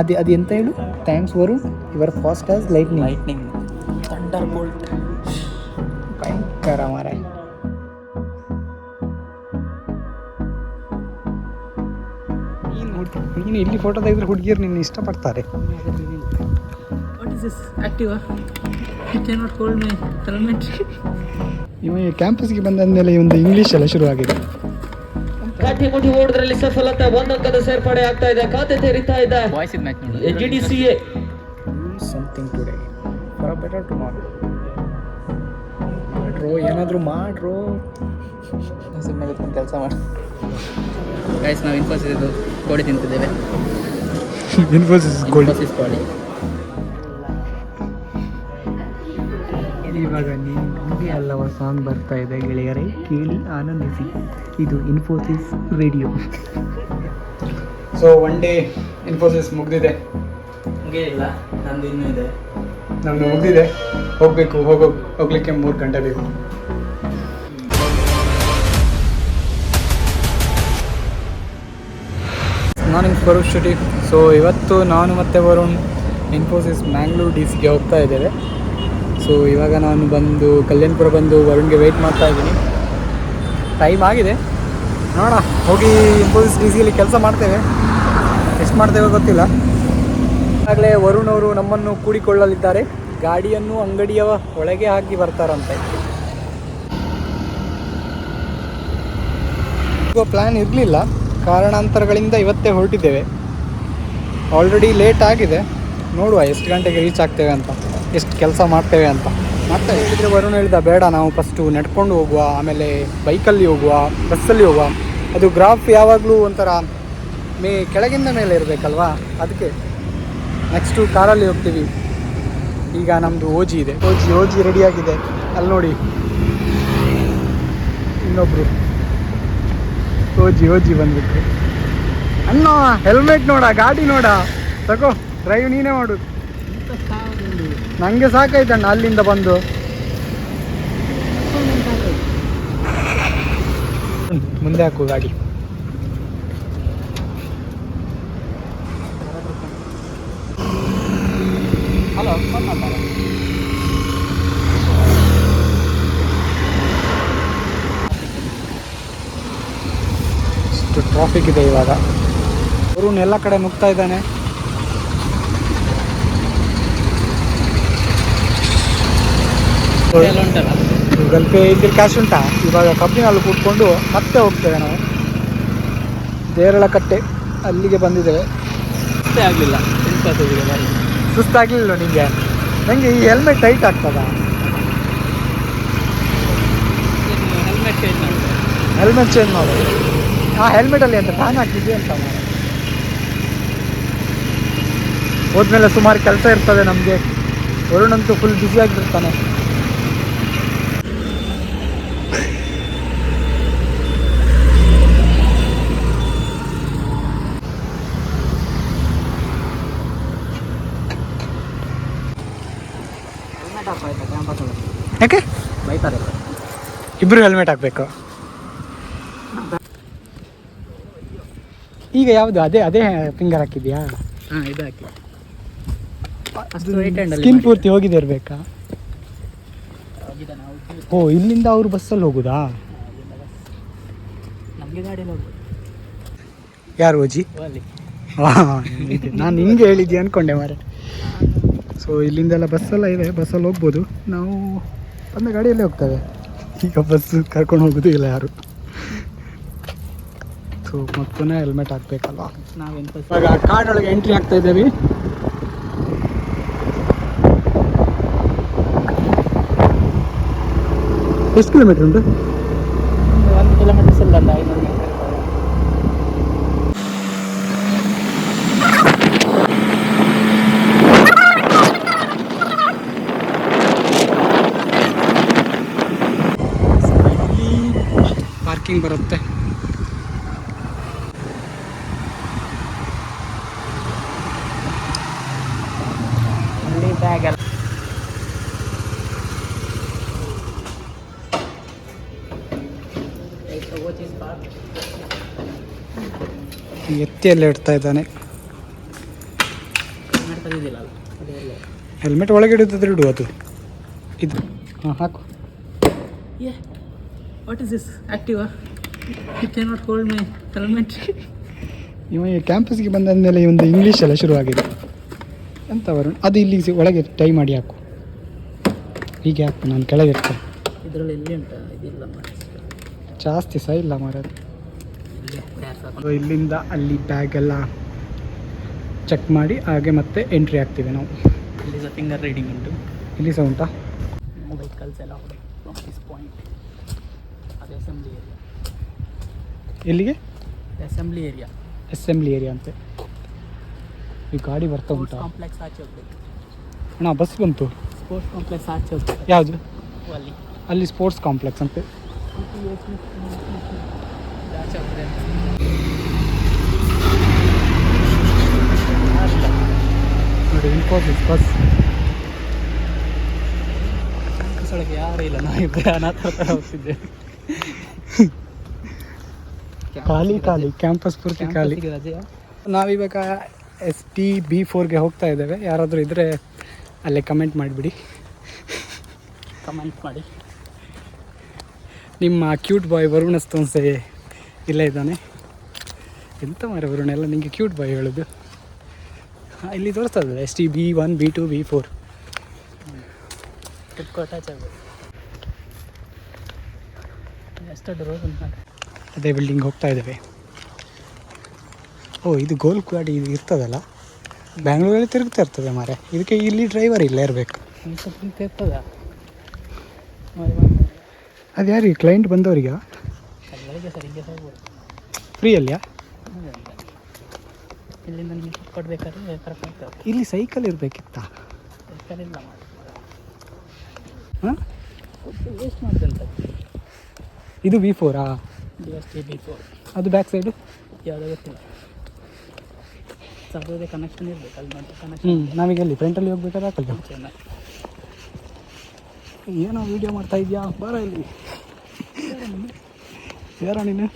ಅದು ಅದು ಎಂತ ಹೇಳು. Thanks Varun. Your fast as lightning lightning thunderbolt ಭಯಂಕರ ಮಾರಾಯ ನೀನು ನೀನು ಇಲ್ಲಿ ಫೋಟೋ ತೆಗೆದ್ರೆ ಹುಡುಗಿಯರು ನಿನ್ನ ಇಷ್ಟಪಡ್ತಾರೆ. ಇವ ಕ್ಯಾಂಪಸ್ಗೆ ಬಂದಾದ್ಮೇಲೆ ಒಂದು ಇಂಗ್ಲೀಷ್ ಎಲ್ಲ ಶುರುವಾಗಿದೆ. ಕಾಟಿ ಗುಡಿ ಓಡೋದ್ರಲ್ಲಿ ಸಫಲತೆ ಒಂದಂಕದ ಸೇರ್ಪಡೆ ಆಗ್ತಾ ಇದೆ ಖಾತೆ ತೆರಿತಾ ಇದೆ. ವಾಯ್ಸ್ ಇದು ಮ್ಯಾಚ್ ನೋಡಿ. G D C A something today for better tomorrow ಮಾಡ್ರೋ ಏನಾದರೂ ಮಾಡ್ರೋ. ಸುಮ್ಮನೆ ಕೂತ್ಕೊಂಡು ಕೆಲಸ ಮಾಡಿ ಗೈಸ್ ನಾವು ಇನ್ಫೋಸಿಸ್ ಇದು ಕೋಡಿ ತಿಂತಿದ್ದೇವೆ. ಇನ್ಫೋಸಿಸ್ ಇನ್ಫೋಸಿಸ್ ಕೋಳಿ. ಇವಾಗ ನಿಮಗೆ ಅಲ್ಲವ ಸಾಂಗ್ ಬರ್ತಾ ಇದೆ ಗೆಳೆಯರೇ ಕೇಳಿ ಆನಂದಿಸಿ. ಇದು Infosys radio so one day Infosys ಮುಗ್ದಿದೆ. ಹಂಗೆ ಇಲ್ಲ ನಂದು ಇನ್ನೂ ಇದೆ. ನಮ್ದು ಮುಗ್ದಿದೆ. ಹೋಗಬೇಕು ಹೋಗೋ ಹೋಗ್ಲಿಕ್ಕೆ ಮೂರು ಗಂಟೆ ಬೇಕು. ನಾನು ಸ್ವರೂಪ್ ಶೆಟ್ಟಿ ಸೊ ಇವತ್ತು ನಾನು ಮತ್ತೆ ವರುಣ್ ಇನ್ಫೋಸಿಸ್ ಮ್ಯಾಂಗ್ಳೂರ್ ಡಿ ಸಿಗೆ ಹೋಗ್ತಾ ಇದ್ದೇವೆ. ಸೊ ಇವಾಗ ನಾನು ಬಂದು ಕಲ್ಯಾಣಪುರ ಬಂದು ವರುಣ್ಗೆ ವೆಯ್ಟ್ ಮಾಡ್ತಾ ಇದ್ದೀನಿ. ಟೈಮ್ ಆಗಿದೆ. ನೋಡೋಣ, ಹೋಗಿ ಇನ್ಫೋಸಿಸ್ ಡಿ ಸಿಯಲ್ಲಿ ಕೆಲಸ ಮಾಡ್ತೇವೆ. ಎಷ್ಟು ಮಾಡ್ತೇವೆ ಗೊತ್ತಿಲ್ಲ. ಆಗಲೇ ವರುಣ್ ಅವರು ನಮ್ಮನ್ನು ಕೂಡಿಕೊಳ್ಳಲಿದ್ದಾರೆ. ಗಾಡಿಯನ್ನು ಅಂಗಡಿಯ ಒಳಗೆ ಹಾಕಿ ಬರ್ತಾರಂತೆ. ಪ್ಲ್ಯಾನ್ ಇರಲಿಲ್ಲ. ಕಾರಣಾಂತರಗಳಿಂದ ಇವತ್ತೇ ಹೊರಟಿದ್ದೇವೆ. ಆಲ್ರೆಡಿ ಲೇಟ್ ಆಗಿದೆ. ನೋಡುವ ಎಷ್ಟು ಗಂಟೆಗೆ ರೀಚ್ ಆಗ್ತೇವೆ ಅಂತ. ಎಷ್ಟು ಕೆಲಸ ಮಾಡ್ತೇವೆ ಅಂತ. ಮತ್ತೆ ಹೇಳಿದರೆ ವರುಣ್ ಹೇಳಿದ, ಬೇಡ, ನಾವು ಫಸ್ಟು ನಡ್ಕೊಂಡು ಹೋಗುವ, ಆಮೇಲೆ ಬೈಕಲ್ಲಿ ಹೋಗುವ, ಬಸ್ಸಲ್ಲಿ ಹೋಗುವ. ಅದು ಗ್ರಾಫ್ ಯಾವಾಗಲೂ ಒಂಥರ ಮೇ ಕೆಳಗಿಂದ ಮೇಲೆ ಇರಬೇಕಲ್ವಾ? ಅದಕ್ಕೆ ನೆಕ್ಸ್ಟು ಕಾರಲ್ಲಿ ಹೋಗ್ತೀವಿ. ಈಗ ನಮ್ಮದು ಓಜಿ ಇದೆ. ಓಜಿ ಓಜಿ ರೆಡಿಯಾಗಿದೆ. ಅಲ್ಲಿ ನೋಡಿ. ಇನ್ನೊಬ್ರು. ಓಜಿ ಓಜಿ ಬಂದ್ಬಿಟ್ಟು ಅಣ್ಣ ಹೆಲ್ಮೆಟ್ ನೋಡ, ಗಾಡಿ ನೋಡ. ತಗೋ ಡ್ರೈವ್ ನೀನೇ ಮಾಡು. ನನಗೆ ಸಾಕಾಯ್ತಣ್ಣ ಅಲ್ಲಿಂದ ಬಂದು. ಮುಂದೆ ಹಾಕು ಗಾಡಿ. ಹಲೋ ಇಷ್ಟು ಟ್ರಾಫಿಕ್ ಇದೆ ಇವಾಗ. ಅವರು ಎಲ್ಲ ಕಡೆ ನುಗ್ತಾ ಇದ್ದಾನೆ ಎಲ್ಲ ಉಂಟಲ್ಲ ಗೂಗಲ್ ಪೇ ಇಲ್ಲಿ ಕ್ಯಾಶ್ ಉಂಟಾ? ಇವಾಗ ಕಬ್ಬಿನಲ್ಲಿ ಕೂತ್ಕೊಂಡು ಮತ್ತೆ ಹೋಗ್ತೇವೆ ನಾವು. ದೇರಳಕಟ್ಟೆ ಅಲ್ಲಿಗೆ ಬಂದಿದ್ದೇವೆ. ಆಗಲಿಲ್ಲ ಸುಸ್ತಾಗಲಿಲ್ಲ ನಿಮಗೆ ನನಗೆ ಈ ಹೆಲ್ಮೆಟ್ ಟೈಟ್ ಆಗ್ತದ? ಹೆಲ್ಮೆಟ್ ಚೇಂಜ್ ಮಾಡಿ ಹೆಲ್ಮೆಟ್ ಚೇಂಜ್ ಮಾಡು. ಆ ಹೆಲ್ಮೆಟಲ್ಲಿ ಅಂತ ಫ್ಯಾನ್ ಹಾಕಿದ್ವಿ ಅಂತ. ಹೋದ್ಮೇಲೆ ಸುಮಾರು ಕೆಲಸ ಇರ್ತದೆ ನಮಗೆ. ವರುಣಂತೂ ಫುಲ್ ಬ್ಯುಸಿಯಾಗಿರ್ತಾನೆ ಹೆಲ್ಮೆಟ್ ಹಾಕಾಯ್ತಾ ಕ್ಯಾಂಪಸ್ ಒಳಗೆ ಯಾಕೆ ಬೈತಾರೆ ಇಬ್ಬರು ಹೆಲ್ಮೆಟ್ ಹಾಕಬೇಕು. ಈಗ ಯಾವುದು? ಅದೇ ಅದೇ ಫಿಂಗರ್ ಹಾಕಿದ್ಯಾ? ಹಾಂ ಇದು ಹಾಕಿ. ಸ್ಕಿನ್ ಪೂರ್ತಿ ಹೋಗಿದೆ ಇರಬೇಕಾ? ಓ ಇಲ್ಲಿಂದ ಅವರು ಬಸ್ಸಲ್ಲಿ ಹೋಗುದಾ? ಯಾರು ಓಜಿ? ನಾನು ಹಿಂಗೆ ಹೇಳಿದ್ದೆ ಅನ್ಕೊಂಡೆ ಮಾರೆ ಸೊ ಇಲ್ಲಿಂದೆಲ್ಲ ಬಸ್ಸೆಲ್ಲ ಇದೆ ಬಸ್ಸಲ್ಲಿ ಹೋಗ್ಬೋದು. ನಾವು ಬಂದ ಗಾಡಿಯಲ್ಲೇ ಹೋಗ್ತೇವೆ. ಈಗ ಬಸ್ ಕರ್ಕೊಂಡು ಹೋಗೋದು ಇಲ್ಲ ಯಾರು. ಸೊ ಮತ್ತೆ ಹೆಲ್ಮೆಟ್ ಹಾಕ್ಬೇಕಲ್ವಾ? ನಾವು ಇನ್ಫೋಸಿಸ್ ಇವಾಗ ಕಾಡೊಳಗೆ ಎಂಟ್ರಿ ಆಗ್ತಾ ಇದ್ದೀವಿ. ಎಷ್ಟು ಕಿಲೋಮೀಟರ್ ಉಂಟು? ಒಂದು ಕಿಲೋಮೀಟರ್ಸ್ ಇಲ್ಲ ಐನೂರು ಮೀಟರ್ ಪಾರ್ಕಿಂಗ್ ಬರುತ್ತೆ. ಎತ್ತಿಯಲ್ಲೇ ಇಡ್ತಾ ಇದ್ದಾನೆ. ಹೆಲ್ಮೆಟ್ ಒಳಗೆ ಇಡುತ್ತಿದ್ರೆ ಇಡು ಅದು. ಇದು ಹಾಂ ಹಾಕು. What is this Activa you can not hold my helmet ಇವ ಕ್ಯಾಂಪಸ್ಗೆ ಬಂದಾದ್ಮೇಲೆ ಈ ಒಂದು ಇಂಗ್ಲೀಷ್ ಎಲ್ಲ ಶುರುವಾಗಿದೆ. ಎಂತ ವರುಣ್ ಅದು ಇಲ್ಲಿ ಸಿ- ಒಳಗೆ ಟೈ ಮಾಡಿ ಹಾಕು. ಹೀಗೆ ಹಾಕು ನಾನು ಕೆಳಗೆ ಇರ್ತೇನೆ ಇದರಲ್ಲಿ ಎಲ್ಲಿ ಉಂಟ? ಇದಿಲ್ಲ ಜಾಸ್ತಿ ಸಹ ಇಲ್ಲ ಮಾರೋದು ಇಲ್ಲಿಂದ ಅಲ್ಲಿ ಬ್ಯಾಗ್ ಎಲ್ಲ ಚೆಕ್ ಮಾಡಿ ಹಾಗೆ ಮತ್ತೆ ಎಂಟ್ರಿ ಆಗ್ತೀವಿ ನಾವು. ಇಲ್ಲಿ ಸಹ ಫಿಂಗರ್ ರೀಡಿಂಗ್ ಉಂಟು. ಇಲ್ಲಿ ಸಹ ಉಂಟಾ ಮೊಬೈಲ್ ಎಲ್ಲ ಫ್ರಮ್ ದಿಸ್ ಪಾಯಿಂಟ್ ಅದು ಅಸೆಂಬ್ಲಿ ಏರಿಯಾ ಎಲ್ಲಿಗೆ? ಅಸೆಂಬ್ಲಿ ಏರಿಯಾ ಅಸೆಂಬ್ಲಿ ಏರಿಯಾ ಅಂತೆ. ಈ ಗಾಡಿ ಬರ್ತಾ ಉಂಟಾ? ಕಾಂಪ್ಲೆಕ್ಸ್ ಆಚೆ ಹೋಗ್ಬೇಕು. ಅಣ್ಣ ಬಸ್ ಬಂತು? ಸ್ಪೋರ್ಟ್ಸ್ ಕಾಂಪ್ಲೆಕ್ಸ್ ಆಚೆ ಹೋಗ್ಬೇಕು. ಯಾವುದು? ಅಲ್ಲಿ. ಅಲ್ಲಿ ಸ್ಪೋರ್ಟ್ಸ್ ಕಾಂಪ್ಲೆಕ್ಸ್ ಅಂತೆ. ನೋಡಿ ಇನ್ಫೋಸಿಸ್ ಬಸ್ ಯಾರೂ ಇಲ್ಲ? ನಾ ಇಬ್ಬರೇ ಅನಾಥ ಹೋಗ್ತಿದ್ದೆ ಖಾಲಿ ಖಾಲಿ ಕ್ಯಾಂಪಸ್ ಪೂರ್ತಿ ಖಾಲಿ. ನಾವಿವಾಗ ಎಸ್ ಟಿ ಬಿ ಫೋರ್ಗೆ ಹೋಗ್ತಾ ಇದ್ದೇವೆ. ಯಾರಾದರೂ ಇದ್ದರೆ ಅಲ್ಲೇ ಕಮೆಂಟ್ ಮಾಡಿಬಿಡಿ. ಕಮೆಂಟ್ ಮಾಡಿ. ನಿಮ್ಮ ಕ್ಯೂಟ್ ಬಾಯ್ ವರುಣ ಸ್ತೋನ್ಸೆ ಇಲ್ಲೇ ಇದ್ದಾನೆ. ಎಂತ ಮಾರ ವರುಣ ಎಲ್ಲ ನಿಮಗೆ ಕ್ಯೂಟ್ ಬಾಯ್ ಹೇಳೋದು. ಇಲ್ಲಿ ಇಲ್ಲಿ ಇದ್ದಾರೆ. S T B one B two B four ಹೋಗ್ಬೇಕು ಎಷ್ಟು ರೋಡ್ ಉಂಟು ಅದೇ ಬಿಲ್ಡಿಂಗ್ ಹೋಗ್ತಾ ಇದ್ದೇವೆ. ಓ, ಇದು ಗೋಲ್ ಗಾಡಿ ಇದು ಇರ್ತದಲ್ಲ? ಬ್ಯಾಂಗ್ಳೂರಲ್ಲಿ ತಿರುಗ್ತಾ ಇರ್ತದೆ ಮಾರೆ ಇದಕ್ಕೆ ಇಲ್ಲಿ ಡ್ರೈವರ್ ಇಲ್ಲ ಇರಬೇಕು. ಅದು ಯಾರಿಗೆ? ಕ್ಲೈಂಟ್ ಬಂದವರಿಗ? ಫ್ರೀ ಆಗ್ತದೆ ಇಲ್ಲಿ ಸೈಕಲ್ ಇರಬೇಕಿತ್ತ? ಇದು ಬಿ ಫೋರ್ ಅದು ಬ್ಯಾಕ್ ಸೈಡು ಯಾವುದೋ ಗೊತ್ತಿಲ್ಲ. ಸದ್ಯದ ಕನೆಕ್ಷನ್ ಇರಬೇಕು ಅಲ್ಲಿ ಮತ್ತೆ ಕನೆಕ್ಷನ್ ನಾವೀಗ ಅಲ್ಲಿ ಫ್ರಂಟಲ್ಲಿ ಹೋಗ್ಬೇಕಾದ್ರೆ ಹಾಕಲ್ಲ ಏನೋ ವೀಡಿಯೋ ಮಾಡ್ತಾ ಇದೆಯಾ? ಬರ ಇಲ್ಲಿ. ಯಾರ ನೀನು?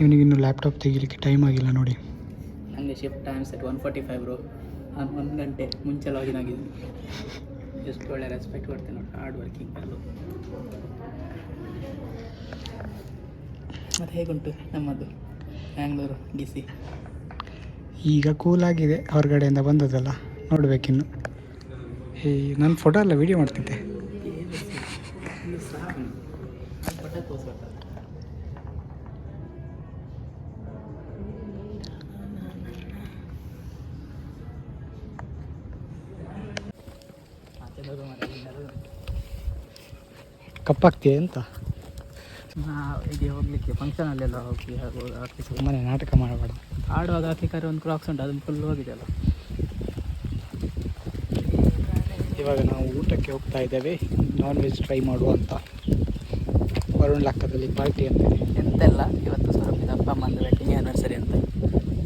ಇವನಿಗೆ ಇನ್ನು ಲ್ಯಾಪ್ಟಾಪ್ ತೆಗಿಲಿಕ್ಕೆ ಟೈಮ್ ಆಗಿಲ್ಲ ನೋಡಿ. ನನಗೆ shift time set one forty five bro ನಾನು ಒಂದು ಗಂಟೆ ಮುಂಚೆ ಲಾಗಿನ್ ಆಗಿದ್ದೀನಿ. ಎಷ್ಟು ಒಳ್ಳೆ ರೆಸ್ಪೆಕ್ಟ್ ಕೊಡ್ತೀನಿ ನೋಡಿ ಹಾರ್ಡ್ ವರ್ಕಿಂಗ್ ಅಲ್ಲೂ ಮತ್ತು ಹೇಗುಂಟು ನಮ್ಮದು? ಬ್ಯಾಂಗ್ಳೂರು ಸಿ ಈಗ ಕೂಲ್ ಆಗಿದೆ ಹೊರಗಡೆಯಿಂದ ಬಂದದಲ್ಲ ನೋಡಬೇಕಿನ್ನು. ಈ ನನ್ನ ಫೋಟೋ ಎಲ್ಲ ವೀಡಿಯೋ ಮಾಡ್ತಿದ್ದೆ. ಕಪ್ಪಾಗ್ತೀಯ ಅಂತ. ಹೀಗೆ ಹೋಗ್ಲಿಕ್ಕೆ ಫಂಕ್ಷನಲ್ಲೆಲ್ಲ ಹೋಗಿ ಹಾಕಿ ಸುಮ್ಮನೆ ನಾಟಕ ಮಾಡಬೇಡ ಆಡುವಾಗ ಹಾಕಿಕಾರೆ ಒಂದು ಕ್ರಾಕ್ಸ್ ಉಂಟು ಅದನ್ನು ಫುಲ್ ಹೋಗಿದೆ ಅಲ್ಲ ಇವಾಗ ನಾವು ಊಟಕ್ಕೆ ಹೋಗ್ತಾ ಇದ್ದೇವೆ ನಾನ್ ವೆಜ್ ಟ್ರೈ ಮಾಡುವ ಅಂತ. ವರುಣ್ ಲೆಕ್ಕದಲ್ಲಿ ಪಾರ್ಟಿ ಅಂತ ಎಂತೆಲ್ಲ ಇವತ್ತು ಸ್ವರೂಪಿದ ಅಪ್ಪ ಅಮ್ಮಂದು ವೆಡ್ಡಿಂಗ್ ಆ್ಯನಿವರ್ಸರಿ ಅಂತ.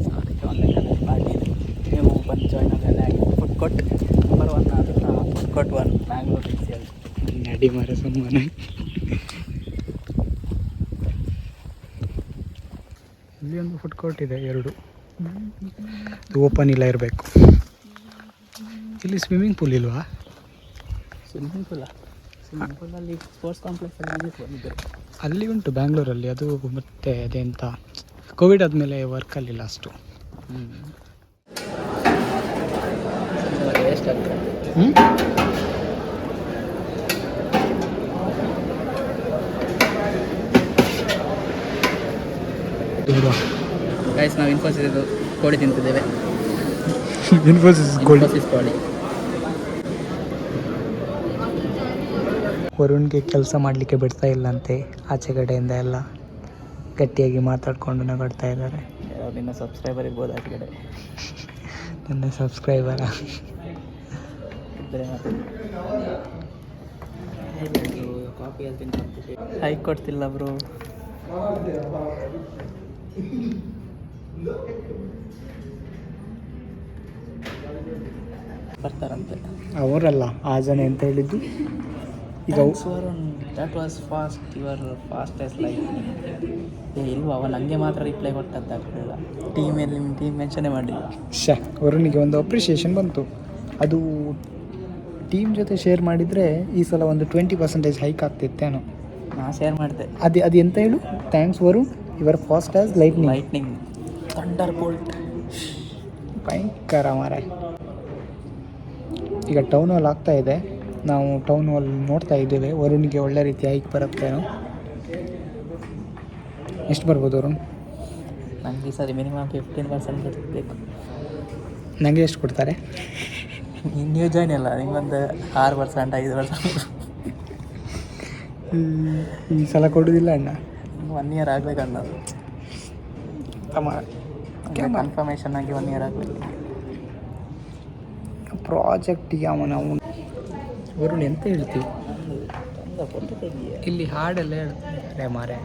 ಸೊ ಅದಕ್ಕೆ ಒಂದು ಲೆಕ್ಕದಲ್ಲಿ ಪಾರ್ಟಿ ಇದೆ. ನೀವು ಬಂದು ಜಾಯ್ನ್ ಆಗಿ ಫುಡ್ ಕೊಟ್ಟು ನಂಬರ್ ಒನ್ ಅದು ಫುಡ್ ಕೊಟ್ಟು ಒನ್ ಬ್ಯಾಂಗ್ಳೂರು ನಡಿ ಮರ ಸುಮ್ಮನೆ ಇಲ್ಲಿ ಒಂದು ಫುಡ್ ಕೋರ್ಟ್ ಇದೆ ಎರಡು. ಅದು ಓಪನ್ ಇಲ್ಲ ಇರಬೇಕು. ಇಲ್ಲಿ ಸ್ವಿಮ್ಮಿಂಗ್ ಪೂಲ್ ಇಲ್ವಾ? ಸ್ವಿಮ್ಮಿಂಗ್ ಪೂಲ ಸ್ವಿಮ್ಮಿಂಗ್ ಪೂಲಲ್ಲಿ ಸ್ಪೋರ್ಟ್ಸ್ ಕಾಂಪ್ಲೆಕ್ಸಲ್ಲಿ ಬಂದಿದ್ದರು ಅಲ್ಲಿ ಉಂಟು ಬ್ಯಾಂಗ್ಳೂರಲ್ಲಿ ಅದು ಮತ್ತೆ ಅದೆಂತ ಕೋವಿಡ್ ಆದಮೇಲೆ ವರ್ಕಲ್ಲಿಲ್ಲ ಅಷ್ಟು. ಹ್ಞೂ ವೇಸ್ಟ್ ಆಗ್ತದೆ ಹ್ಞೂ ದೂರ ಗೈಸ್ ನಾವು ಇನ್ಫೋಸಿಸ್ ಕೋಳಿ ತಿಂತಿದ್ದೇವೆ. ಇನ್ಫೋಸಿಸ್ ಗೋಲ್ಡ್ ಇನ್ಫೋಸಿಸ್ ಕೋಳಿ. ವರುಣ್ಗೆ ಕೆಲಸ ಮಾಡಲಿಕ್ಕೆ ಬಿಡ್ತಾ ಇಲ್ಲಂತೆ ಆಚೆ ಕಡೆಯಿಂದ ಎಲ್ಲ ಗಟ್ಟಿಯಾಗಿ ಮಾತಾಡ್ಕೊಂಡು ನಗಾಡ್ತಾ ಇದ್ದಾರೆ. ನಿನ್ನ ಸಬ್ಸ್ಕ್ರೈಬರ್ ಇರ್ಬೋದು ಆಚೆ ಕಡೆ. ನನ್ನ ಸಬ್ಸ್ಕ್ರೈಬರ ಕಾಪಿ ಹೈಕ್ ಕೊಡ್ತಿಲ್ಲ ಬ್ರೋ ಬರ್ತಾರಂತೆ. ಅವರಲ್ಲ ಆ ಜನ ಅಂತ ಹೇಳಿದ್ದು. ಈಗ that was fast your fastest life. ಏ ಇಲ್ವಾ ಅವ ನನಗೆ ಮಾತ್ರ ರಿಪ್ಲೈ ಕೊಟ್ಟದ್ದಾಗಲಿಲ್ಲ ಟೀಮಲ್ಲಿ ನಿಮ್ಮ ಟೀಮ್ ಮೆನ್ಷನೇ ಮಾಡಿಲ್ಲ. ಶ ವರುಣಿಗೆ ಒಂದು ಅಪ್ರಿಷಿಯೇಷನ್ ಬಂತು. ಅದು ಟೀಮ್ ಜೊತೆ ಶೇರ್ ಮಾಡಿದರೆ ಈ ಸಲ ಒಂದು ಟ್ವೆಂಟಿ ಪರ್ಸೆಂಟೇಜ್ ಹೈಕ್ ಆಗ್ತಿತ್ತೇನೋ. ನಾ ಶೇರ್ ಮಾಡಿದೆ. ಅದು ಅದು ಎಂತ ಹೇಳು? Thanks Varun. Your fast as lightning lightning thunderbolt ಭಯಂಕರ ಮಾರೆ ಈಗ ಟೌನ್ ಹಾಲ್ ಆಗ್ತಾ ಇದೆ. ನಾವು ಟೌನ್ ಹಾಲ್ ನೋಡ್ತಾ ಇದ್ದೇವೆ. ವರುಣ್ಗೆ ಒಳ್ಳೆ ರೀತಿ ಹೈಕ್ ಬರುತ್ತೇನೋ ಎಷ್ಟು ಬರ್ಬೋದು ವರುಣ್? ನನಗೆ ಈ ಸರಿ ಮಿನಿಮಮ್ ಫಿಫ್ಟೀನ್ ಪರ್ಸೆಂಟ್ ಬೇಕು. ನನಗೆ ಎಷ್ಟು ಕೊಡ್ತಾರೆ? ನೀವು ಜಾಯ್ನ್ ಅಲ್ಲ ಒಂದು ಆರು ಪರ್ಸೆಂಟ್ ಐದು ಪರ್ಸೆಂಟ್ ಈ ಸಲ ಕೊಡೋದಿಲ್ಲ ಅಣ್ಣ. ಒನ್ ಇಯರ್ ಆಗ್ಬೇಕನ್ನ ಕನ್ಫರ್ಮೇಷನ್ ಆಗಿ ಒನ್ ಇಯರ್ ಆಗಬೇಕು. ಪ್ರಾಜೆಕ್ಟಿಗೆ ಅವನ ಅವನು. ವರುಣ್ ಎಂತ ಹೇಳ್ತೀವಿ ಇಲ್ಲಿ ಹಾಡೆಲ್ಲ ಹೇಳ್ತಾರೆ ಮಾರೆ.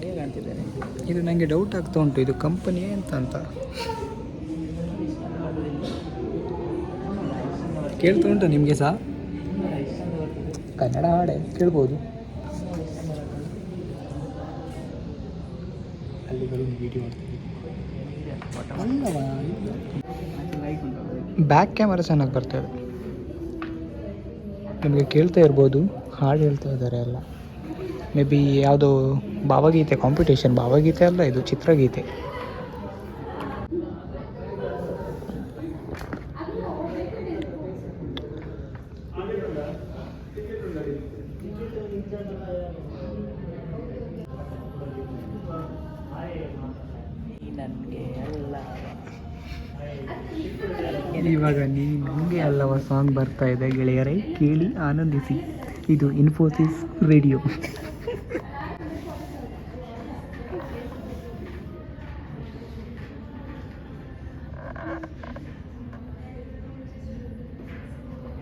ಹೇಗೆ ಕಾಣ್ತಿದ್ದೇನೆ ಇದು ನನಗೆ ಡೌಟ್ ಆಗ್ತಾ ಉಂಟು ಇದು ಕಂಪನಿ ಅಂತ ಅಂತ. ಕೇಳ್ತಾ ಉಂಟು ನಿಮಗೆ ಸಹ ಕನ್ನಡ ಹಾಡೆ ಕೇಳ್ಬೋದು ಅಲ್ಲಿ ವಿಡಿಯೋ ಅಲ್ಲವ ಬ್ಯಾಕ್ ಕ್ಯಾಮರಾ ಚೆನ್ನಾಗಿ ಬರ್ತವೆ ನಿಮಗೆ ಕೇಳ್ತಾ ಇರ್ಬೋದು, ಹಾಡು ಹೇಳ್ತಾ ಇದ್ದಾರೆ ಎಲ್ಲ. ಮೇ ಬಿ ಯಾವುದೋ ಭಾವಗೀತೆ ಕಾಂಪಿಟೇಷನ್ ಭಾವಗೀತೆ ಅಲ್ಲ ಇದು, ಚಿತ್ರಗೀತೆ ನನಗೆ ಎಲ್ಲ ಇವಾಗ ನೀ ನನಗೆ ಅಲ್ಲವ ಸಾಂಗ್ ಬರ್ತಾ ಇದೆ ಗೆಳೆಯರೇ ಕೇಳಿ ಆನಂದಿಸಿ. ಇದು ಇನ್ಫೋಸಿಸ್ ರೇಡಿಯೋ.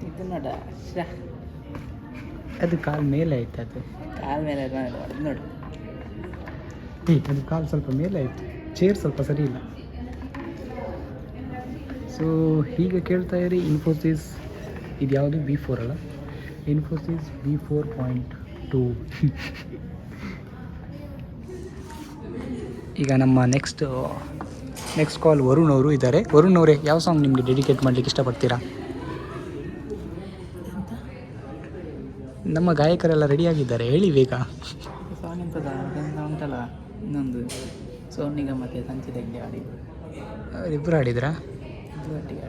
ಇದು ನೋಡ ಶ್ಯಾ. ಅದು ಕಾಲ್ ಮೇಲೆ ಆಯ್ತು ಅದು. ಕಾಲ್ ಮೇಲೆ ನೋಡು ಅದು ಕಾಲು ಸ್ವಲ್ಪ ಮೇಲೆ ಆಯಿತು ಚೇರ್ ಸ್ವಲ್ಪ ಸರಿ ಇಲ್ಲ. ಸೊ ಹೀಗೆ ಕೇಳ್ತಾ ಇರಿ ಇನ್ಫೋಸಿಸ್ ಇದು ಯಾವುದು? ಬಿ ಫೋರ್ ಅಲ್ಲ? Infosys V four point two ಈಗ ನಮ್ಮ ನೆಕ್ಸ್ಟ್ ನೆಕ್ಸ್ಟ್ ಕಾಲ್ ವರುಣ್ ಅವರು ಇದ್ದಾರೆ. ವರುಣ್ ಅವರೇ ಯಾವ ಸಾಂಗ್ ನಿಮಗೆ ಡೆಡಿಕೇಟ್ ಮಾಡಲಿಕ್ಕೆ ಇಷ್ಟಪಡ್ತೀರಾ? ನಮ್ಮ ಗಾಯಕರೆಲ್ಲ ರೆಡಿಯಾಗಿದ್ದಾರೆ ಹೇಳಿ ಬೇಗ. ಸಾಂಗ್ ಎಂತದ? ಉಂಟಲ್ಲ? ಇನ್ನೊಂದು. ಸೋನು ಸಂಚಿತ ಆಡಿದ್ದು ಇಬ್ಬರು ಹಾಡಿದ್ರಾ? ಒಟ್ಟಿಗೆ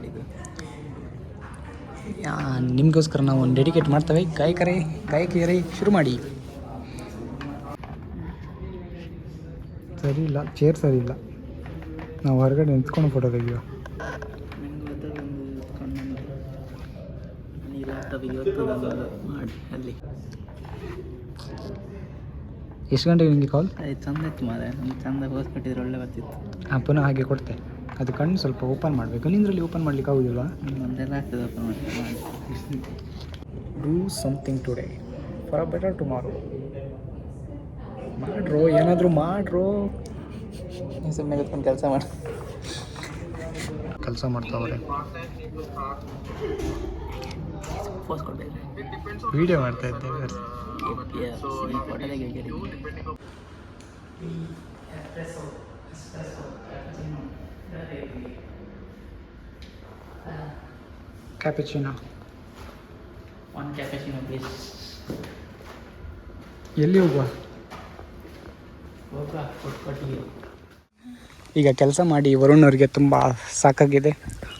ನಿಮಗೋಸ್ಕರ ನಾವು ಒಂದು ಡೆಡಿಕೇಟ್ ಮಾಡ್ತೇವೆ. ಗಾಯಕರೇ ಗಾಯಕಿಯರೇ ಶುರು ಮಾಡಿ. ಸರಿ ಇಲ್ಲ ಚೇರ್ ಸರಿ ಇಲ್ಲ. ನಾವು ಹೊರಗಡೆ ನಿಂತ್ಕೊಂಡು ಫೋಟೋ ತೆಗಿಯೋ ಎಷ್ಟು ಗಂಟೆಗೆ ನಿಮಗೆ ಕಾಲ್ ಚಂದ ಇತ್ತು ಮಾರೆ ಚಂದ ಪೋಸ್ ಕೊಟ್ಟಿದ್ರೆ ಒಳ್ಳೆ ಬರ್ತಿತ್ತು. ಹಾಂ ಪುನಃ ಹಾಗೆ ಕೊಡ್ತೆ. ಅದು ಕಣ್ಣು ಸ್ವಲ್ಪ ಓಪನ್ ಮಾಡಬೇಕು. ನಿಂದ್ರಲ್ಲಿ ಓಪನ್ ಮಾಡ್ಲಿಕ್ಕೆ ಆಗೋದಿಲ್ಲ do something today for a better tomorrow ಮಾಡ್ರೋ ಏನಾದರೂ ಮಾಡ್ರೋ. ಸುಮ್ಮನೆ ಕೂತ್ಕೊಂಡು ಕೆಲಸ ಮಾಡಿ. ಕೆಲಸ ಮಾಡ್ತಾವ್ರೆ ವಿಡಿಯೋ ಮಾಡ್ತಾ ಇದ್ದೇವೆ ಈ ಫೋಟೋ ತೆಗಿಯೋಕೆ ಕ್ಯಾಪಚಿನೋ ಒನ್ ಕ್ಯಾಪೆಚಿನೋ ಪ್ಲೀಸ್ ಎಲ್ಲಿ ಹೋಗುವ? ಈಗ ಕೆಲಸ ಮಾಡಿ ವರುಣ್ ಅವರಿಗೆ ತುಂಬ ಸಾಕಾಗಿದೆ.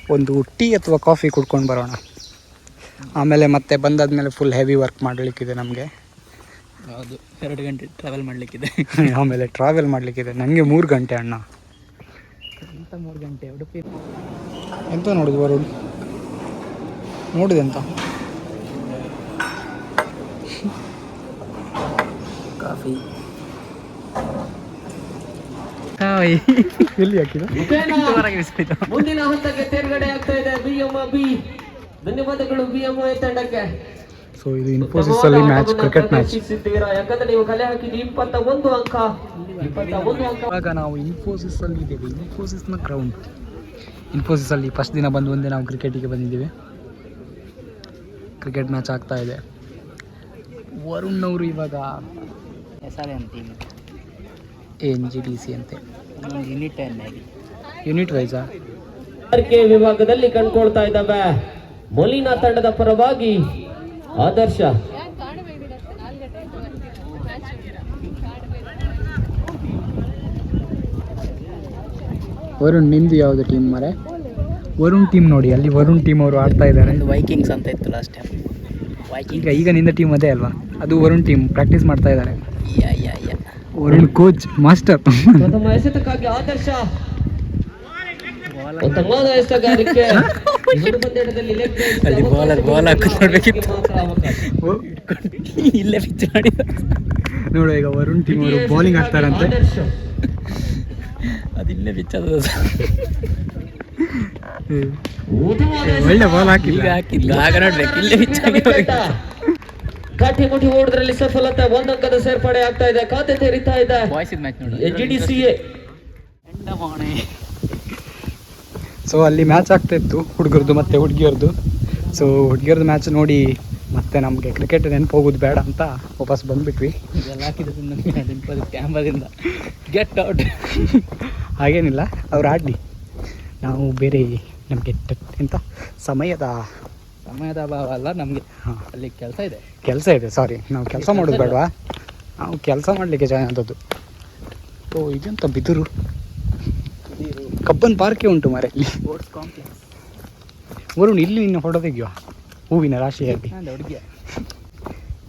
ಒಂದು ಟೀ ಅಥವಾ ಕಾಫಿ ಕುಡ್ಕೊಂಡು ಬರೋಣ. ಆಮೇಲೆ ಮತ್ತೆ ಬಂದಾದ್ಮೇಲೆ ಫುಲ್ ಹೆವಿ ವರ್ಕ್ ಮಾಡಲಿಕ್ಕಿದೆ ನಮಗೆ. ಹೌದು ಎರಡು ಗಂಟೆ ಟ್ರಾವೆಲ್ ಮಾಡಲಿಕ್ಕಿದೆ. ಆಮೇಲೆ ಟ್ರಾವೆಲ್ ಮಾಡಲಿಕ್ಕಿದೆ. ನನಗೆ ಮೂರು ಗಂಟೆ ಅಣ್ಣ. ಎಂತ ಮೂರು ಗಂಟೆ ಉಡುಪಿ. ಎಂತ ನೋಡುದು ವರುಣ್? ನೋಡಿದೆ ಅಂತ ಕಾಫಿ. ಎಲ್ಲಿ ಹಾಕಿದ ಮುಂದಿನ ಹಂತಕ್ಕೆ ತೇರ್ಗಡೆ ಆಗ್ತಾ ಇದೆ ಬಿ ಎಂ ಬಿ. ಧನ್ಯವಾದಗಳು ಬಿಎಂ ತಂಡಕ್ಕೆ ಸೊ ಇದು ಇನ್ಫೋಸಿಸ್ ಅಲ್ಲಿ ಮ್ಯಾಚ್ ಕ್ರಿಕೆಟ್ ಮ್ಯಾಚ್ ಪ್ರದರ್ಶಿಸಿದ್ದೀರಾ ಯಾಕಂದ್ರೆ ನೀವು ಕಲೆ ಹಾಕಿದ್ದು ಇಪ್ಪತ್ತ ಒಂದು ಅಂಕ. ಇಪ್ಪತ್ತ ಒಂದು ಅಂಕ. ಇವಾಗ ನಾವು ಇನ್ಫೋಸಿಸ್ ಅಲ್ಲಿ ಇದ್ದೇವೆ. ನ ಗ್ರೌಂಡ್ ಇನ್ಫೋಸಿಸ್ ಅಲ್ಲಿ ಫಸ್ಟ್ ದಿನ ಬಂದು ಒಂದೇ ನಾವು ಕ್ರಿಕೆಟಿಗೆ ಬಂದಿದ್ದೀವಿ. ಕ್ರಿಕೆಟ್ ಮ್ಯಾಚ್ ಆಗ್ತಾ ಇದೆ. ವರುಣ್ ಅವರು ಇವಾಗ ಎನ್ ಜಿ ಡಿ ಸಿ ಅಂತೆ. ಯೂನಿಟ್ ವೈಸಾ ವಿಭಾಗದಲ್ಲಿ ಕಂಡುಕೊಳ್ತಾ ಇದ್ದಾವೆ. ಮೊಲಿನಾ ತಂಡದ ಪರವಾಗಿ ಆದರ್ಶ. ವರುಣ್ ನಿಂದು ಯಾವುದು ಟೀಮ್ ಮರೆ? ವರುಣ್ ಟೀಮ್ ನೋಡಿ ಅಲ್ಲಿ ವರುಣ್ ಟೀಮ್ ಅವರು ಆಡ್ತಾ ಇದ್ದಾರೆ. ವೈಕಿಂಗ್ಸ್ ಅಂತ ಇತ್ತು ಲಾಸ್ಟ್ ಟೈಮ್ ವೈಕಿಂಗ್ ಈಗ ಈಗ ನಿಂದ ಟೀಮ್ ಅದೇ ಅಲ್ವಾ? ಅದು ವರುಣ್ ಟೀಮ್ ಪ್ರಾಕ್ಟೀಸ್ ಮಾಡ್ತಾ ಇದ್ದಾರೆ. Yeah yeah yeah. Varun coach master Adarsh. ಅಲ್ಲಿ ಬಾಲರ್ ಬಾಲ್ ಹಾಕೋದು ನೋಡ್ಬೇಕಿತ್ತು. ಇಲ್ಲೇ ಪಿಚ್ ಮಾಡಿ ನೋಡು ಈಗ ವರುಣ್ ಟೀಮ್ ಅವರು ಬೌಲಿಂಗ್ ಹಾಕ್ತಾರಂತೆ ಅದಿಲ್ಲೇ ಅದು ಪಿಚ್ ಅದು ಒಳ್ಳೆ ಬಾಲ್ ಹಾಕಿಲ್ಲ ಈಗ ಹಾಕಿದ್ಲು ಆಗ ನೋಡ್ಬೇಕು ಇಲ್ಲೇ ಪಿಚ್ ಆಗಿ. ಕಾಟಿ ಮುಟಿ ಓಡೋದ್ರಲ್ಲಿ ಸಫಲತೆ ಒಂದಂಕದ ಸೇರ್ಪಡೆ ಆಗ್ತಾ ಇದೆ ಖಾತೆ ತೆರಿತಾ ಇದೆ. ಬಾಯ್ಸ್ ಮ್ಯಾಚ್ ನೋಡು. G D C A. So ಅಲ್ಲಿ ಮ್ಯಾಚ್ ಆಗ್ತಾ ಇತ್ತು ಹುಡುಗರದ್ದು ಮತ್ತು ಹುಡುಗಿಯರ್ದು. ಸೊ ಹುಡುಗಿಯರ್ದು ಮ್ಯಾಚ್ ನೋಡಿ ಮತ್ತೆ ನಮಗೆ ಕ್ರಿಕೆಟ್ ನೆನಪು ಹೋಗೋದು ಬೇಡ ಅಂತ ವಾಪಸ್ ಬಂದ್ಬಿಟ್ವಿ. ಕ್ಯಾಮ್ರಾದಿಂದ. ಗೆಟ್ ಔಟ್ ಹಾಗೇನಿಲ್ಲ ಅವ್ರು ಆಡಲಿ. ನಾವು ಬೇರೆ ನಮಗೆ ಎಂತ? ಸಮಯದ ಸಮಯದ ಅಭಾವ ಅಲ್ಲ ನಮಗೆ. ಹಾಂ. ಅಲ್ಲಿ ಕೆಲಸ ಇದೆ. ಕೆಲಸ ಇದೆ ಸಾರಿ ನಾವು ಕೆಲಸ ಮಾಡೋದು ಬೇಡವಾ? ನಾವು ಕೆಲಸ ಮಾಡಲಿಕ್ಕೆ ಜಾಯ್ನ್ ಆದದ್ದು. ಓ ಇದೆಂತ ಬಿದಿರು. ಕಬ್ಬನ್ ಪಾರ್ಕೇ ಉಂಟು ಮರೆ ಇಲ್ಲಿ. ಸ್ಪೋರ್ಟ್ಸ್ ಕಾಂಪ್ಲೆಕ್ಸ್ ವರುಣ್ ಇಲ್ಲಿ ನಿನ್ನ ಫೋಟೋ ತೆಗಿಯುವ? ಹೂವಿನ ರಾಶಿಯಲ್ಲಿ.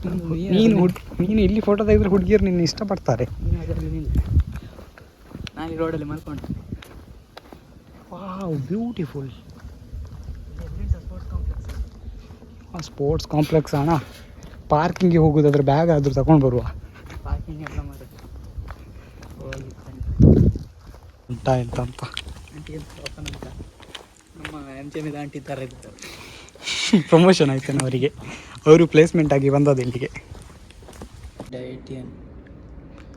ನಾನು ಹುಡ್ ನೀನು ಇಲ್ಲಿ ಫೋಟೋ ತೆಗೆದ್ರೆ ಹುಡುಗಿಯರು ನಿನ್ನ ಇಷ್ಟಪಡ್ತಾರೆ. ನೀನು ರೋಡಲ್ಲಿ ಮಲ್ಕೊಂಡು. ವಾವ್ ಬ್ಯೂಟಿಫುಲ್ ಸ್ಪೋರ್ಟ್ಸ್ ಕಾಂಪ್ಲೆಕ್ಸ್ ಅಣ್ಣ ಪಾರ್ಕಿಂಗ್ಗೆ ಹೋಗೋದಾದ್ರೆ ಬ್ಯಾಗ್ ಆದರೂ ತಗೊಂಡು ಬರುವ. ಪಾರ್ಕಿಂಗ್ ಎಲ್ಲ ಮಾಡೋದು ಹೋಗಿ ಉಂಟ ಎಂತ ಅಂತ. ನಮ್ಮ ಎಂ ಜೆ మీద ಆಂಟಿ ಥರ ಇದ್ದಾರೆ ಪ್ರಮೋಷನ್ ಆಯ್ತೇನೆ ಅವರಿಗೆ. ಅವರು ಪ್ಲೇಸ್ಮೆಂಟ್ ಆಗಿ ಬಂದದ್ದು ಇಲ್ಲಿಗೆ.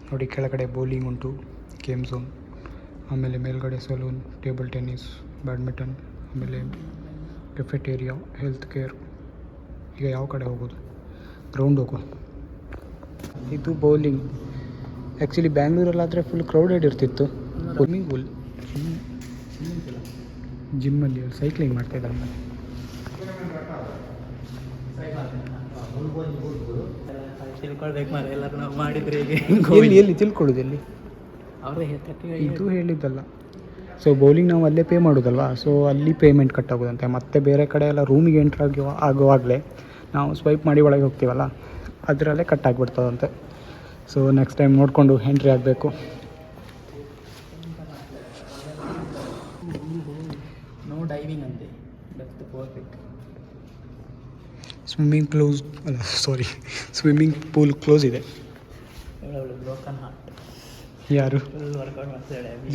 ನೋಡಿ ಕೆಳಗಡೆ ಬೌಲಿಂಗ್ ಉಂಟು ಗೇಮ್ ಝೋನ್ ಆಮೇಲೆ ಮೇಲ್ಗಡೆ ಸಲೂನ್ ಟೇಬಲ್ ಟೆನ್ನಿಸ್ ಬ್ಯಾಡ್ಮಿಂಟನ್ ಆಮೇಲೆ ಕೆಫೆಟೇರಿಯಾ ಹೆಲ್ತ್ ಕೇರ್ ಈಗ ಯಾವ ಕಡೆ ಹೋಗೋದು? ಗ್ರೌಂಡ್ ಹೋಗೋ ಇದು ಬೌಲಿಂಗ್ ಆ್ಯಕ್ಚುಲಿ ಬ್ಯಾಂಗ್ಳೂರಲ್ಲಾದರೆ ಫುಲ್ ಕ್ರೌಡೆಡ್ ಇರ್ತಿತ್ತು. ಸ್ವಿಮ್ಮಿಂಗ್ ಪೂಲ್ ಜಿಮ್ಮಲ್ಲಿ ಸೈಕ್ಲಿಂಗ್ ಮಾಡ್ತಾ ಇದ್ದಾರೆ ತಿಳ್ಕೊಳ್ಬೇಕು ಮಾರ ಎಲ್ಲರೂ ನಾವು ಮಾಡಿದ್ರೆ ಹೇಗೆ? ಎಲ್ಲಿ ಎಲ್ಲಿ ತಿಳ್ಕೊಳ್ಳೋದು ಎಲ್ಲಿ? ಅವ್ರೇ ಇದು ಹೇಳಿದ್ದಲ್ಲ. ಸೊ ಬೌಲಿಂಗ್ ನಾವು ಅಲ್ಲೇ ಪೇ ಮಾಡೋದಲ್ವಾ? ಸೊ ಅಲ್ಲಿ ಪೇಮೆಂಟ್ ಕಟ್ ಆಗೋದಂತೆ. ಮತ್ತೆ ಬೇರೆ ಕಡೆ ಎಲ್ಲ ರೂಮಿಗೆ ಎಂಟ್ರ್ ಆಗಿ ಆಗುವಾಗಲೇ ನಾವು ಸ್ವೈಪ್ ಮಾಡಿ ಒಳಗೆ ಹೋಗ್ತೀವಲ್ಲ ಅದರಲ್ಲೇ ಕಟ್ ಆಗಿಬಿಡ್ತದಂತೆ. ಸೊ ನೆಕ್ಸ್ಟ್ ಟೈಮ್ ನೋಡಿಕೊಂಡು ಎಂಟ್ರಿ ಆಗಬೇಕು ನೋ ಡೈವಿಂಗ್ ಅಂತೆ ಲೆಫ್ಟ್ ಪರ್ಫೆಕ್ಟ್ ಸ್ವಿಮ್ಮಿಂಗ್ ಕ್ಲೋಸ್ ಅಲ್ಲ ಸಾರಿ ಸ್ವಿಮ್ಮಿಂಗ್ ಪೂಲ್ ಕ್ಲೋಸ್ ಇದೆ. ಯಾರು?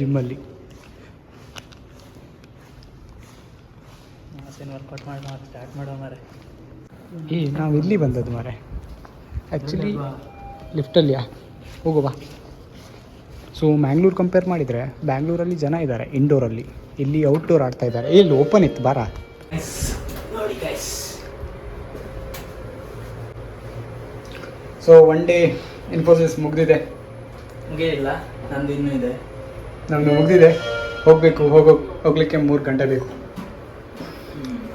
ಜಿಮ್ಮಲ್ಲಿ. ವರ್ಕೌಟ್ ಮಾಡಿ ಸ್ಟಾರ್ಟ್ ಏ, ನಾವು ಇಲ್ಲಿ ಬಂದದ್ದು ಮಾರೆ ಆ್ಯಕ್ಚುಲಿ ಲಿಫ್ಟಲ್ಲಿಯಾ ಹೋಗುವ ಸೊ ಮ್ಯಾಂಗ್ಳೂರು ಕಂಪೇರ್ ಮಾಡಿದರೆ ಬ್ಯಾಂಗ್ಳೂರಲ್ಲಿ ಜನ ಇದ್ದಾರೆ ಇಂಡೋರಲ್ಲಿ ಇಲ್ಲಿ ಔಟ್ಡೋರ್ ಆಡ್ತಾ ಇದ್ದಾರೆ. ಇಲ್ಲಿ ಓಪನ್ ಇತ್ತು, ಬಾರ ನೋಡಿ guys so one day Infosys ಮುಗ್ದಿದೆ. ಇಲ್ಲ ನಂದು ಇನ್ನೂ ಇದೆ. ನಮ್ಮದು ಮುಗ್ದಿದೆ. ಹೋಗಬೇಕು ಹೋಗೋ ಹೋಗ್ಲಿಕ್ಕೆ ಮೂರು ಗಂಟೆ ಬೇಕು.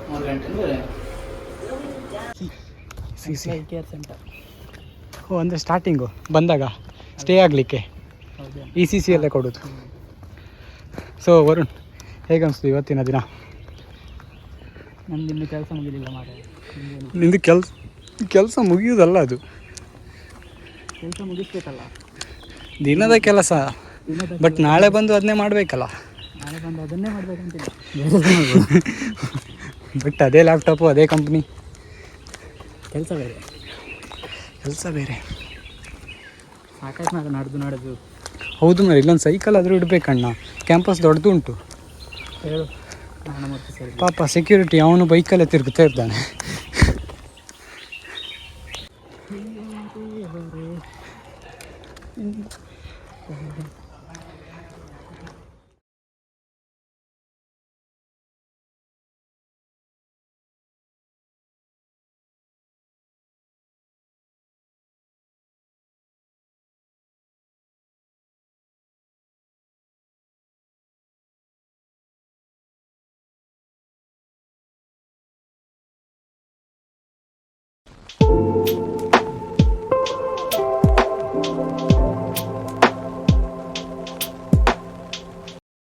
ಮೂರು ಗಂಟೆ ಅಂದರೆ ಸಿ ಸಿ. ಕೇರ್ ಸೆಂಟರ್ ಓ ಅಂದರೆ ಸ್ಟಾರ್ಟಿಂಗು ಬಂದಾಗ ಸ್ಟೇ ಆಗಲಿಕ್ಕೆ. ಇ ಸಿ ಸಿ ಅಲ್ಲೇ ಕೊಡೋದು. ಸೊ ವರುಣ್ ಹೇಗೆ ಅನಿಸ್ತು ಇವತ್ತಿನ ದಿನ? ನಂದು ಇನ್ನೂ ಕೆಲಸ ಮುಗಿದಿಲ್ಲ ಮಾಡಿ ನಿಂದು ಕೆಲಸ ಕೆಲಸ ಮುಗಿಯೋದಲ್ಲ ಅದು. ಕೆಲಸ ಮುಗಿಸ್ಬೇಕಲ್ಲ? ದಿನದ ಕೆಲಸ ಬಟ್ ನಾಳೆ ಬಂದು ಅದನ್ನೇ ಮಾಡಬೇಕಲ್ಲ? ನಾಳೆ ಬಂದು ಅದನ್ನೇ ಮಾಡ್ಬೇಕಂತಿಲ್ಲ. ಬಟ್ ಅದೇ ಲ್ಯಾಪ್ಟಾಪು ಅದೇ ಕಂಪ್ನಿ ಕೆಲಸ ಬೇರೆ. ಕೆಲಸ ಬೇರೆ. ಸಾಕಾಯ್ತು ಮಾರೆ ನಡೆದು ನಡೆದು. ಹೌದು ಮೇಡಮ್ ಇಲ್ಲೊಂದು ಸೈಕಲ್ ಆದರೂ ಇಡಬೇಕಣ್ಣ. ಕ್ಯಾಂಪಸ್ ದೊಡ್ಡದು ಉಂಟು. ಹೇಳು. ಪಾಪ ಸೆಕ್ಯೂರಿಟಿ ಅವನು ಬೈಕಲ್ಲೇ ತಿರುಗುತ್ತಾ 음.